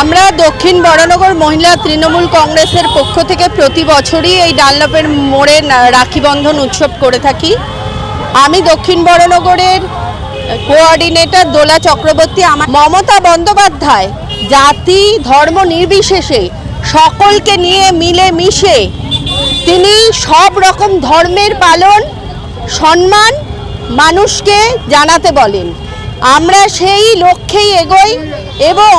আমরা দক্ষিণ বরানগর মহিলা তৃণমূল কংগ্রেসের পক্ষ থেকে প্রতি বছরই এই ডানলপের মোড়ে রাখি বন্ধন উৎসব করে থাকি। আমি দক্ষিণ বরানগরের কোঅর্ডিনেটর দোলা চক্রবর্তী, আমার মমতা বন্দ্যোপাধ্যায়, জাতি, ধর্ম নির্বিশেষে সকলকে নিয়ে মিলে মিশে তিনি সব রকম ধর্মের পালন, সম্মান মানুষকে জানাতে বলেন। আমরা সেই লক্ষ্যেই এগোই এবং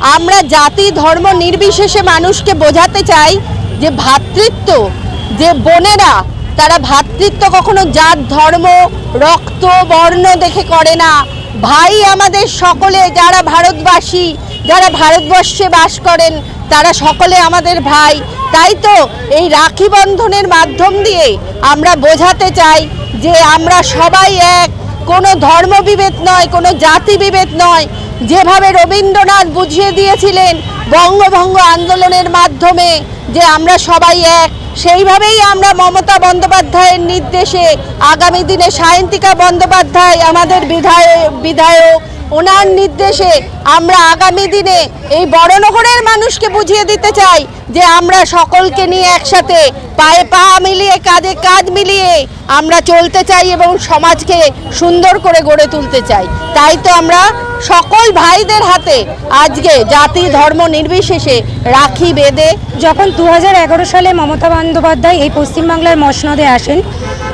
আমরা জাতি, ধর্ম নির্বিশেষে মানুষকে বোঝাতে চাই যে ভ্রাতৃত্ব যে বোনেরা, তারা ভ্রাতৃত্ব কখনো জাত, ধর্ম, রক্ত, বর্ণ দেখে করে না। ভাই আমাদের সকলে, যারা ভারতবাসী, যারা ভারতবর্ষে বাস করেন, তারা সকলে আমাদের ভাই। তাই তো এই রাখি বন্ধনের মাধ্যম দিয়ে আমরা বোঝাতে চাই যে আমরা সবাই এক। কোনো ধর্ম বিভেদ নয়, কোনো জাতি বিভেদ নয়। যেভাবে রবীন্দ্রনাথ বুঝিয়ে দিয়েছিলেন বঙ্গভঙ্গ আন্দোলনের মাধ্যমে যে আমরা সবাই এক, সেইভাবেই আমরা মমতা বন্দ্যোপাধ্যায়ের নির্দেশে আগামী দিনে সায়ন্তিকা বন্দ্যোপাধ্যায় আমাদের বিধায়ক বিধায়ক, ওনার নির্দেশে আমরা আগামী দিনে এই বড়নগরের মানুষকে বুঝিয়ে দিতে চাই যে আমরা সকলকে নিয়ে একসাথে পায়ে পা মিলিয়ে, কাঁধে কাঁধ মিলিয়ে আমরা চলতে চাই এবং সমাজকে সুন্দর করে গড়ে তুলতে চাই। তাই তো আমরা সকল ভাইদের হাতে আজকে জাতি ধর্ম নির্বিশেষে রাখি বেঁধে যখন দু হাজার এগারো সালে মমতা বন্দ্যোপাধ্যায় এই পশ্চিমবাংলার মসনদে আসেন,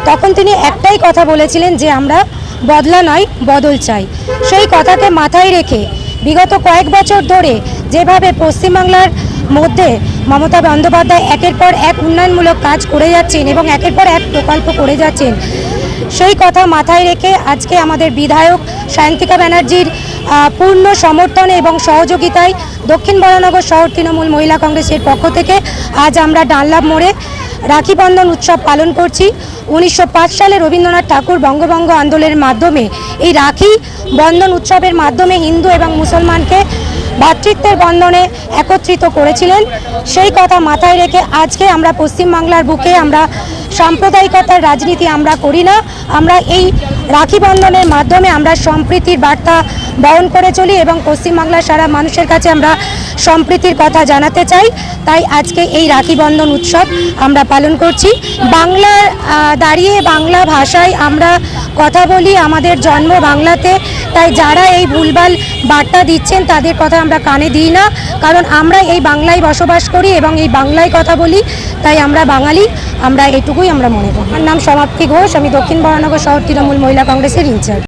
তখন তিনি একটাই কথা বলেছিলেন যে আমরা বদলা নয়, বদল চাই। সেই কথাকে মাথায় রেখে বিগত কয়েক বছর ধরে যেভাবে পশ্চিমবাংলার মধ্যে মমতা বন্দ্যোপাধ্যায় একের পর এক উন্নয়নমূলক কাজ করে যাচ্ছেন এবং একের পর এক প্রকল্প করে যাচ্ছেন, সেই কথা মাথায় রেখে আজকে আমাদের বিধায়ক সায়ন্তিকা ব্যানার্জির পূর্ণ সমর্থনে এবং সহযোগিতায় দক্ষিণ বরানগর শহর তৃণমূল মহিলা কংগ্রেসের পক্ষ থেকে আজ আমরা ডানলাভ মোড়ে রাখি বন্ধন উৎসব পালন করছি। উনিশশো পাঁচ সালে রবীন্দ্রনাথ ঠাকুর বঙ্গভঙ্গ আন্দোলনের মাধ্যমে এই রাখি বন্ধন উৎসবের মাধ্যমে হিন্দু এবং মুসলমানকে ভাতৃত্বের বন্ধনে একত্রিত করেছিলেন। সেই কথা মাথায় রেখে আজকে আমরা পশ্চিমবাংলার বুকে আমরা সাম্প্রদায়িকতার রাজনীতি আমরা করি না। আমরা এই রাখি বন্ধনের মাধ্যমে আমরা সম্প্রীতির বার্তা বহন করে চলি এবং পশ্চিমবাংলার সারা মানুষের কাছে আমরা সম্প্রীতির কথা জানাতে চাই। তাই আজকে এই রাখি বন্ধন উৎসব আমরা পালন করছি। বাংলার দাঁড়িয়ে বাংলা ভাষায় আমরা কথা বলি, আমাদের জন্ম বাংলাতে, তাই যারা এই ভুলভাল বার্তা দিচ্ছেন, তাদের কথা আমরা কানে দিই না। কারণ আমরা এই বাংলায় বসবাস করি এবং এই বাংলায় কথা বলি, তাই আমরা বাঙালি, আমরা এটুকুই আমরা মনে করি। আমার নাম সমাপ্তি ঘোষ, আমি দক্ষিণ বরানগর শহর তৃণমূল মহিলা কংগ্রেসের ইনচার্জ।